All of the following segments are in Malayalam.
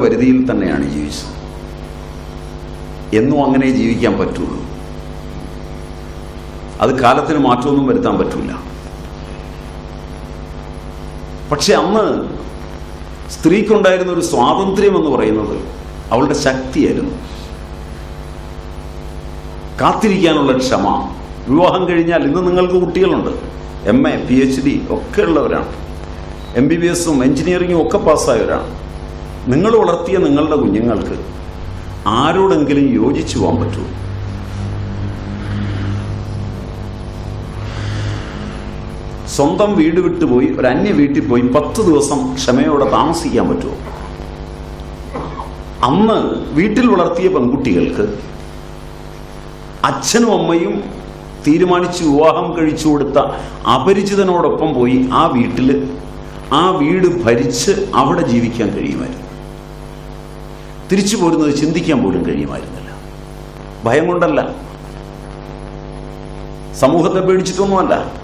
പരിധിയിൽ തന്നെയാണ് ജീവിച്ചത്. എന്നും അങ്ങനെ ജീവിക്കാൻ പറ്റുള്ളൂ. അത് കാലത്തിന് മാറ്റമൊന്നും വരുത്താൻ പറ്റില്ല പക്ഷെ അന്ന് സ്ത്രീക്കുണ്ടായിരുന്ന ഒരു സ്വാതന്ത്ര്യം എന്ന് പറയുന്നത് അവളുടെ ശക്തിയായിരുന്നു. കാത്തിരിക്കാനുള്ള ക്ഷമ. വിവാഹം കഴിഞ്ഞാൽ ഇന്ന് നിങ്ങൾക്ക് കുട്ടികളുണ്ട്. M A P H D ഒക്കെ ഉള്ളവരാണ്. എം ബി ബി എസും എഞ്ചിനീയറിങ്ങും ഒക്കെ പാസ്സായവരാണ് നിങ്ങൾ വളർത്തിയ നിങ്ങളുടെ കുഞ്ഞുങ്ങൾക്ക് ആരോടെങ്കിലും യോജിച്ചു പോകാൻ പറ്റുമോ? സ്വന്തം വീട് വിട്ടുപോയി ഒരു അന്യ വീട്ടിൽ പോയി പത്ത് ദിവസം ക്ഷമയോടെ താമസിക്കാൻ പറ്റുമോ? അന്ന് വീട്ടിൽ വളർത്തിയ പെൺകുട്ടികൾക്ക് അച്ഛനും അമ്മയും തീരുമാനിച്ച് വിവാഹം കഴിച്ചു കൊടുത്ത അപരിചിതനോടൊപ്പം പോയി ആ വീട്ടിൽ ആ വീട് ഭരിച്ച് അവിടെ ജീവിക്കാൻ കഴിയുമായിരുന്നു. തിരിച്ചു പോരുന്നത് ചിന്തിക്കാൻ പോലും കഴിയുമായിരുന്നില്ല. ഭയം കൊണ്ടല്ല സമൂഹത്തെ പേടിച്ചിട്ടൊന്നുമല്ല.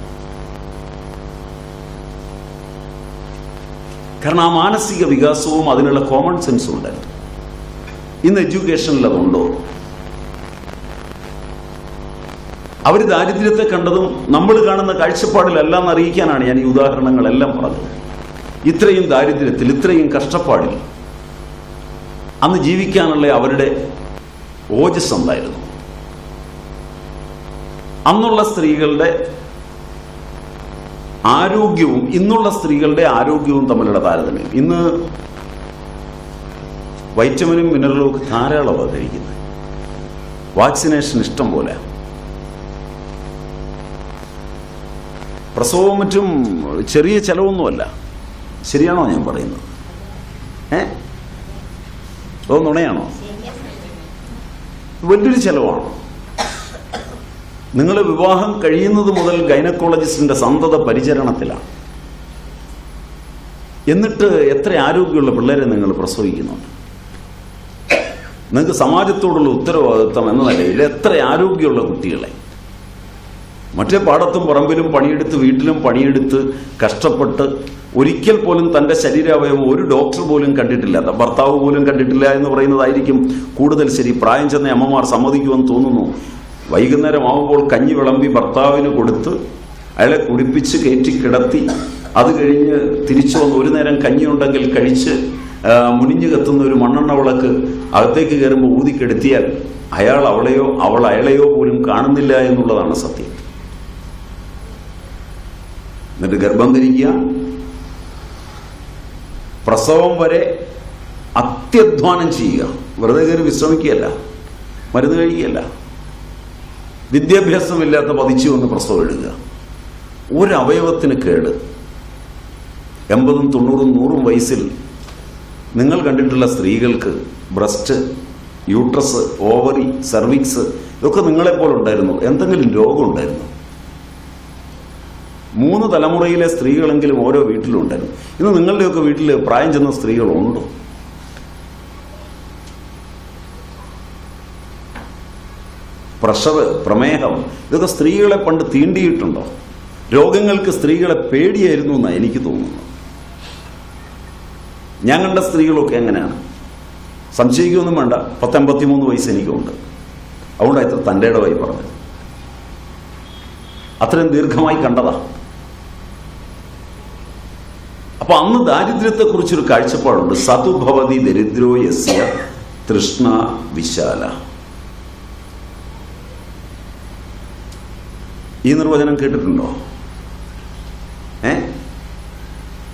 കാരണം ആ മാനസിക വികാസവും അതിനുള്ള കോമൺ സെൻസും ഉണ്ടായിരുന്നു ഇന്ന് എഡ്യൂക്കേഷനിൽ അതുണ്ടോ? അവർ ദാരിദ്ര്യത്തെ കണ്ടതും നമ്മൾ കാണുന്ന കാഴ്ചപ്പാടിലല്ല അറിയിക്കാനാണ് ഞാൻ ഈ ഉദാഹരണങ്ങളെല്ലാം പറഞ്ഞത്. ഇത്രയും ദാരിദ്ര്യത്തിൽ ഇത്രയും കഷ്ടപ്പാടിൽ അന്ന് ജീവിക്കാനുള്ള അവരുടെ ഓജസ് എന്തായിരുന്നു അന്നുള്ള സ്ത്രീകളുടെ ആരോഗ്യവും ഇന്നുള്ള സ്ത്രീകളുടെ ആരോഗ്യവും തമ്മിലുള്ള താരതമ്യം. ഇന്ന് വൈറ്റമിനും മിനറലും ഒക്കെ ധാരാളമാണ് കഴിക്കുന്നത് വാക്സിനേഷൻ ഇഷ്ടം പോലെ. പ്രസവവും മറ്റും ചെറിയ ചെലവൊന്നുമല്ല. ശരിയാണോ ഞാൻ പറയുന്നത്? ഏ? അതോ നുണയാണോ? വലിയൊരു ചെലവാണ്. നിങ്ങൾ വിവാഹം കഴിയുന്നത് മുതൽ ഗൈനക്കോളജിസ്റ്റിന്റെ സന്തത പരിചരണത്തിലാണ്. എന്നിട്ട് എത്ര ആരോഗ്യമുള്ള പിള്ളേരെ നിങ്ങൾ പ്രസവിക്കുന്നുണ്ട്? നിങ്ങൾക്ക് സമാജത്തോടുള്ള ഉത്തരവാദിത്വം എന്ന നിലയിൽ എത്ര ആരോഗ്യമുള്ള കുട്ടികളെ? മറ്റേ പാടത്തും പറമ്പിലും പണിയെടുത്ത് വീട്ടിലും പണിയെടുത്ത് കഷ്ടപ്പെട്ട് ഒരിക്കൽ പോലും തന്റെ ശരീരാവയവം ഒരു ഡോക്ടർ പോലും കണ്ടിട്ടില്ല. ഭർത്താവ് പോലും കണ്ടിട്ടില്ല എന്ന് പറയുന്നതായിരിക്കും കൂടുതൽ ശരി. പ്രായം ചെന്ന അമ്മമാർ സമ്മതിക്കുമെന്ന് തോന്നുന്നു. വൈകുന്നേരം ആവുമ്പോൾ കഞ്ഞി വിളമ്പി ഭർത്താവിന് കൊടുത്ത് അയാളെ കുടിപ്പിച്ച് കയറ്റി കിടത്തി. അത് കഴിഞ്ഞ് തിരിച്ചു വന്ന് ഒരു നേരം കഞ്ഞി ഉണ്ടെങ്കിൽ കഴിച്ച് മുനിഞ്ഞു കത്തുന്ന ഒരു മണ്ണെണ്ണ വിളക്ക് അകത്തേക്ക് കയറുമ്പോൾ ഊതിക്കെടുത്തിയാൽ അയാൾ അവളെയോ അവൾ അയാളെയോ പോലും കാണുന്നില്ല എന്നുള്ളതാണ് സത്യം. എന്നിട്ട് ഗർഭം ധരിക്കുക. പ്രസവം വരെ അത്യധ്വാനം ചെയ്യുക. വെറുതെ കയറി വിശ്രമിക്കുകയല്ല. മരുന്ന് കഴിക്കുകയല്ല. വിദ്യാഭ്യാസമില്ലാത്ത പതിച്ചു വന്ന് പ്രസവം എഴുതുക. ഒരവയവത്തിന് കേട്. എൺപതും തൊണ്ണൂറും നൂറും വയസ്സിൽ നിങ്ങൾ കണ്ടിട്ടുള്ള സ്ത്രീകൾക്ക് ബ്രസ്റ്റ് യൂട്രസ് ഓവറി സർവിക്സ് ഇതൊക്കെ നിങ്ങളെപ്പോലെ ഉണ്ടായിരുന്നു എന്തെങ്കിലും രോഗം ഉണ്ടായിരുന്നു. മൂന്ന് തലമുറയിലെ സ്ത്രീകളെങ്കിലും ഓരോ വീട്ടിലും ഉണ്ടായിരുന്നു ഇന്ന് നിങ്ങളുടെയൊക്കെ വീട്ടിൽ പ്രായം ചെന്ന സ്ത്രീകളുണ്ടോ? പ്രഷർ പ്രമേഹം ഇതൊക്കെ സ്ത്രീകളെ പണ്ട് തീണ്ടിയിട്ടുണ്ടോ? രോഗങ്ങൾക്ക് സ്ത്രീകളെ പേടിയായിരുന്നു എന്നാണ് എനിക്ക് തോന്നുന്നത്. ഞാൻ കണ്ട സ്ത്രീകളൊക്കെ എങ്ങനെയാണ്? സംശയിക്കൊന്നും വേണ്ട. പത്തൊമ്പത്തിമൂന്ന് വയസ്സ് എനിക്കുണ്ട്. അതുകൊണ്ടാണ് ഇത്ര തന്റെ ഇടവായി പറഞ്ഞത്. അത്രയും ദീർഘമായി കണ്ടതാ. അപ്പൊ അന്ന് ദാരിദ്ര്യത്തെക്കുറിച്ചൊരു കാഴ്ചപ്പാടുണ്ട്. സതുഭവതി ദരിദ്രോ യസ്യ തൃഷ്ണ വിശാല. ഈ നിർവചനം കേട്ടിട്ടുണ്ടോ? ഏ?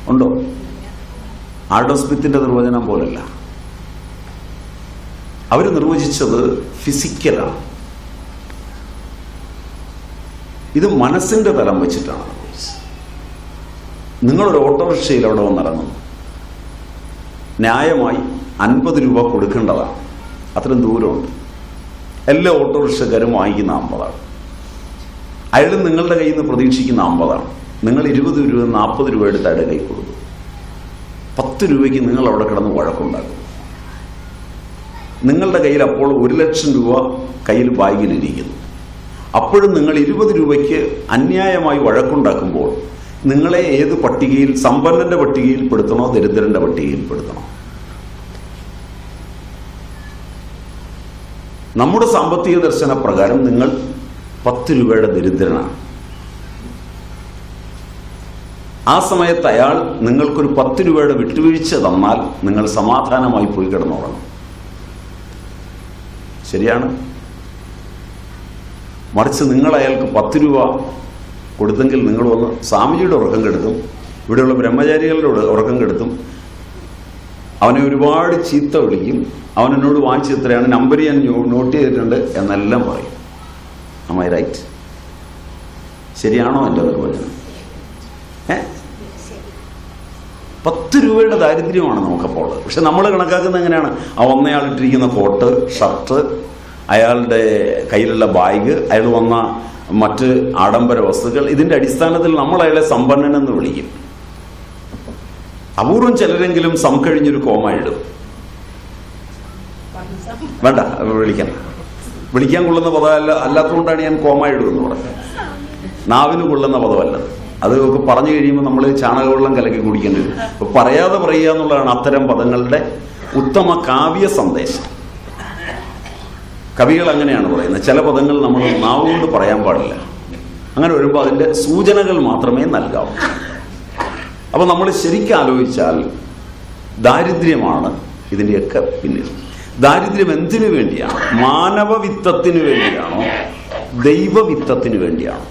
ഉണ്ടോ? ആൾഡോ സ്മിത്തിന്റെ നിർവചനം പോലല്ല. അവർ നിർവചിച്ചത് ഫിസിക്കലാണ് ഇത് മനസ്സിന്റെ തലം വെച്ചിട്ടാണ്. നിങ്ങളൊരു ഓട്ടോറിക്ഷയിൽ അവിടെ വന്നിറങ്ങുന്നു ന്യായമായി അൻപത് രൂപ കൊടുക്കേണ്ടതാണ്. അത്രയും ദൂരമുണ്ട്. എല്ലാ ഓട്ടോറിക്ഷക്കാരും വാങ്ങിക്കുന്ന അമ്പതാണ് അയാളും നിങ്ങളുടെ കയ്യിൽ നിന്ന് പ്രതീക്ഷിക്കുന്ന അമ്പതാണ്. നിങ്ങൾ ഇരുപത് രൂപ നാൽപ്പത് രൂപ എടുത്ത് അയാളുടെ കൈ കൊടുക്കും. പത്ത് രൂപയ്ക്ക് നിങ്ങൾ അവിടെ കിടന്ന് വഴക്കുണ്ടാക്കും. നിങ്ങളുടെ കയ്യിൽ അപ്പോൾ ഒരു ലക്ഷം രൂപ കയ്യിൽ ബാഗിലിരിക്കുന്നു. അപ്പോഴും നിങ്ങൾ ഇരുപത് രൂപയ്ക്ക് അന്യായമായി വഴക്കുണ്ടാക്കുമ്പോൾ നിങ്ങളെ ഏത് പട്ടികയിൽ സമ്പന്നന്റെ പട്ടികയിൽ പെടുത്തണോ ദരിദ്രന്റെ പട്ടികയിൽ പെടുത്തണോ? നമ്മുടെ സാമ്പത്തിക ദർശന പ്രകാരം നിങ്ങൾ പത്ത് രൂപയുടെ ദരിദ്രനാണ്. ആ സമയത്ത് അയാൾ നിങ്ങൾക്കൊരു പത്ത് രൂപയുടെ വിട്ടുവീഴ്ച തന്നാൽ നിങ്ങൾ സമാധാനമായി പോയി കിടന്നോളണം ശരിയാണ്? മറിച്ച് നിങ്ങൾ അയാൾക്ക് പത്ത് രൂപ കൊടുത്തെങ്കിൽ നിങ്ങൾ വന്ന് സ്വാമിജിയുടെ ഉറക്കം കെടുത്തും ഇവിടെയുള്ള ബ്രഹ്മചാരികളുടെ ഉറ- ഉറക്കം കെടുത്തും. അവനെ ഒരുപാട് ചീത്ത വിളിക്കും. അവൻ എന്നോട് വാങ്ങിച്ച് എത്രയാണ് നമ്പർ ഞാൻ നോട്ട് ചെയ്തിട്ടുണ്ട് എന്നെല്ലാം പറയും. അമ്മ റൈറ്റ് ശരിയാണോ എന്റെ നിർവചനം? ഏ? പത്ത് രൂപയുടെ ദാരിദ്ര്യമാണ് നമുക്കപ്പോൾ. പക്ഷെ നമ്മൾ കണക്കാക്കുന്നത് എങ്ങനെയാണ്? ആ ഒന്നയാളിട്ടിരിക്കുന്ന കോട്ട് ഷർട്ട് അയാളുടെ കയ്യിലുള്ള ബാഗ് അയാൾ വന്ന മറ്റ് ആഡംബര വസ്തുക്കൾ ഇതിന്റെ അടിസ്ഥാനത്തിൽ നമ്മൾ അയാളെ സമ്പന്നനെന്ന് വിളിക്കും. അപൂർവം ചിലരെങ്കിലും സംകഴിഞ്ഞൊരു കോമ ഇടും. വേണ്ട വിളിക്കാൻ വിളിക്കാൻ കൊള്ളുന്ന പദമല്ല അല്ലാത്തതുകൊണ്ടാണ് ഞാൻ കോമ ഇടുമെന്ന് പറഞ്ഞത്. നാവിന് കൊള്ളുന്ന പദമല്ല. അത് ഒക്കെ പറഞ്ഞു കഴിയുമ്പോൾ നമ്മൾ ചാണകവെള്ളം കലക്കി കുടിക്കേണ്ടി വരും. പറയാതെ പറയുക എന്നുള്ളതാണ് അത്തരം പദങ്ങളുടെ ഉത്തമ കാവ്യ സന്ദേശം. കവികൾ അങ്ങനെയാണ് പറയുന്നത്. ചില പദങ്ങൾ നമ്മൾ നാവ് കൊണ്ട് പറയാൻ പാടില്ല. അങ്ങനെ വരുമ്പോൾ അതിന്റെ സൂചനകൾ മാത്രമേ നൽകാവൂ. അപ്പോൾ നമ്മൾ ശരിക്കും ആലോചിച്ചാൽ ദാരിദ്ര്യമാണ് ഇതിന്റെയൊക്കെ പിന്നിൽ. ദാരിദ്ര്യം എന്തിനു വേണ്ടിയാണ്? മാനവവിത്തത്തിന് വേണ്ടിയാണോ? ദൈവവിത്തത്തിന് വേണ്ടിയാണോ?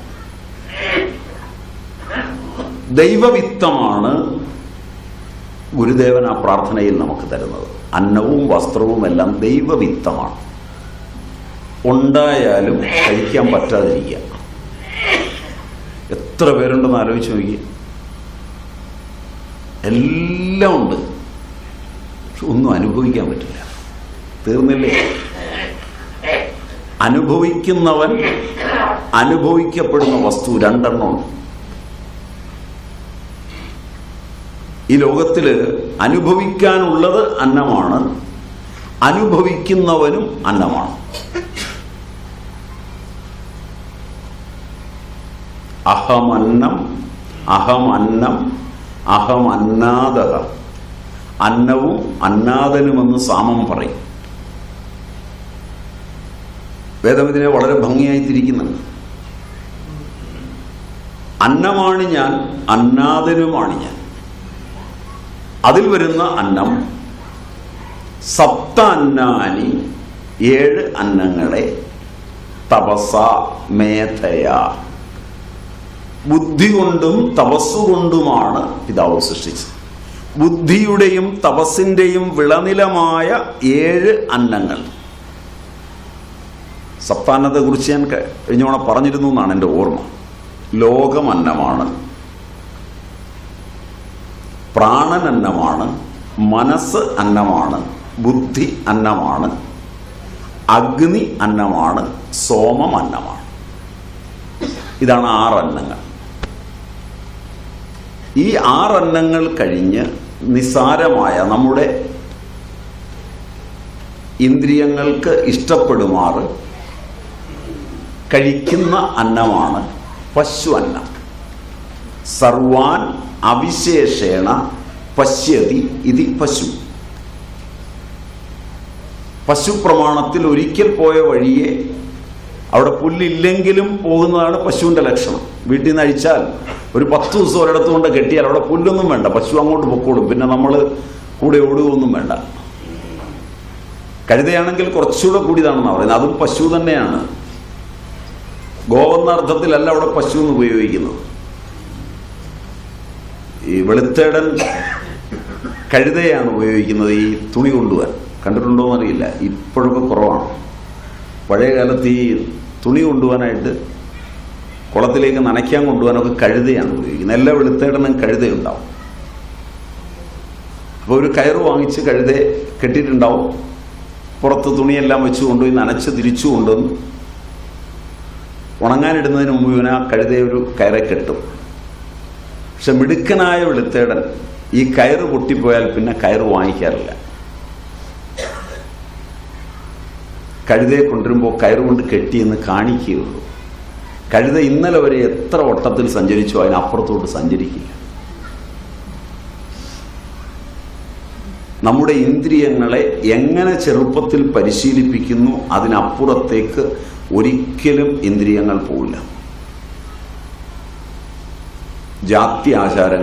ദൈവവിത്തമാണ് ഗുരുദേവൻ ആ പ്രാർത്ഥനയിൽ നമുക്ക് തരുന്നത്. അന്നവും വസ്ത്രവും എല്ലാം ദൈവവിത്തമാണ്. ഉണ്ടായാലും കഴിക്കാൻ പറ്റാതിരിക്കുക. എത്ര പേരുണ്ടെന്ന് ആലോചിച്ച് നോക്കി എല്ലാം ഉണ്ട്. ഒന്നും അനുഭവിക്കാൻ പറ്റില്ല. തീർന്നില്ലേ? അനുഭവിക്കുന്നവൻ അനുഭവിക്കപ്പെടുന്ന വസ്തു രണ്ടെണ്ണമുണ്ട് ഈ ലോകത്തിൽ അനുഭവിക്കാനുള്ളത് അന്നമാണ്. അനുഭവിക്കുന്നവനും അന്നമാണ്. അഹമന്നം അഹമന്നം അഹമന്നാദ അന്നവും അന്നാദനുമെന്ന് സാമം പറയും. വേദം ഇതിനെ വളരെ ഭംഗിയായി തിരിക്കുന്നുണ്ട് അന്നമാണ് ഞാൻ അന്നാദനുമാണ് ഞാൻ. അതിൽ വരുന്ന അന്നം സപ്ത അന്നാനി ഏഴ് അന്നങ്ങളെ തപസ മേധയ. ബുദ്ധി കൊണ്ടും തപസ്സുകൊണ്ടുമാണ് പിതാവ് സൃഷ്ടിച്ചത്. ബുദ്ധിയുടെയും തപസ്സിന്റെയും വിളനിലമായ ഏഴ് അന്നങ്ങൾ. സപ്താനത്തെ കുറിച്ച് ഞാൻ കഴിഞ്ഞോണം പറഞ്ഞിരുന്നു എന്നാണ് എന്റെ ഓർമ്മ. ലോകം അന്നമാണ് പ്രാണൻ അന്നമാണ് മനസ്സ് അന്നമാണ്. ബുദ്ധി അന്നമാണ്. അഗ്നി അന്നമാണ്. സോമം അന്നമാണ്. ഇതാണ് ആറ് അന്നങ്ങൾ. ഈ ആറെണ്ണങ്ങൾ കഴിഞ്ഞ് നിസാരമായ നമ്മുടെ ഇന്ദ്രിയങ്ങൾക്ക് ഇഷ്ടപ്പെടുമാറ് കഴിക്കുന്ന അന്നമാണ് പശു അന്നം. സർവാൻ അവിശേഷേണ പശ്യതി ഇതി പശു. പശു പ്രമാണത്തിൽ ഒരിക്കൽ പോയ വഴിയെ അവിടെ പുല്ലില്ലെങ്കിലും പോകുന്നതാണ് പശുവിന്റെ ലക്ഷണം. വീട്ടിൽ നിന്ന് അഴിച്ചാൽ ഒരു പത്ത് ദിവസം ഒരിടത്ത് കൊണ്ട് കെട്ടിയാൽ അവിടെ പുല്ലൊന്നും വേണ്ട പശു അങ്ങോട്ട് പൊക്കോളും. പിന്നെ നമ്മൾ കൂടെ ഓടുകയൊന്നും വേണ്ട. കഴുതയാണെങ്കിൽ കുറച്ചുകൂടെ കൂടിയതാണെന്നാണ് പറയുന്നത്. അതും പശു തന്നെയാണ്. ഗോവെന്ന അർത്ഥത്തിലല്ല അവിടെ പശു എന്ന് ഉപയോഗിക്കുന്നത്. ഈ വെളുത്തേടൻ കഴുതയാണ് ഉപയോഗിക്കുന്നത് ഈ തുണി കൊണ്ടുപോകാൻ കണ്ടിട്ടുണ്ടോ എന്നറിയില്ല ഇപ്പോഴൊക്കെ കുറവാണ്. പഴയ കാലത്ത് ഈ തുണി കൊണ്ടുപോകാനായിട്ട് കുളത്തിലേക്ക് നനയ്ക്കാൻ കൊണ്ടുപോകാനൊക്കെ കഴുതയാണ് ഉപയോഗിക്കുന്നത്. എല്ലാ വെളുത്തേടനും കഴുതയുണ്ടാവും. അപ്പോൾ ഒരു കയറ് വാങ്ങിച്ച് കഴുത കെട്ടിയിട്ടുണ്ടാവും. പുറത്ത് തുണിയെല്ലാം വെച്ച് കൊണ്ടുപോയി നനച്ച് തിരിച്ചു കൊണ്ടുവന്ന് ഉണങ്ങാനിടുന്നതിന് മുമ്പ് ഇവന് ആ കഴുതയെ ഒരു കയറെ കെട്ടും. പക്ഷെ മിടുക്കനായ വെളുത്തേടൻ ഈ കയറ് പൊട്ടിപ്പോയാൽ പിന്നെ കയറ് വാങ്ങിക്കാറില്ല. കഴുതയെ കൊണ്ടുവരുമ്പോൾ കയറുകൊണ്ട് കെട്ടിയെന്ന് കാണിക്കുകയുള്ളൂ കഴുത ഇന്നലെ വരെ എത്ര ഓട്ടത്തിൽ സഞ്ചരിച്ചു അതിനപ്പുറത്തോട്ട് സഞ്ചരിക്കില്ല. നമ്മുടെ ഇന്ദ്രിയങ്ങളെ എങ്ങനെ ചെറുപ്പത്തിൽ പരിശീലിപ്പിക്കുന്നു അതിനപ്പുറത്തേക്ക് ഒരിക്കലും ഇന്ദ്രിയങ്ങൾ പോവില്ല. ജാതി ആചാരങ്ങൾ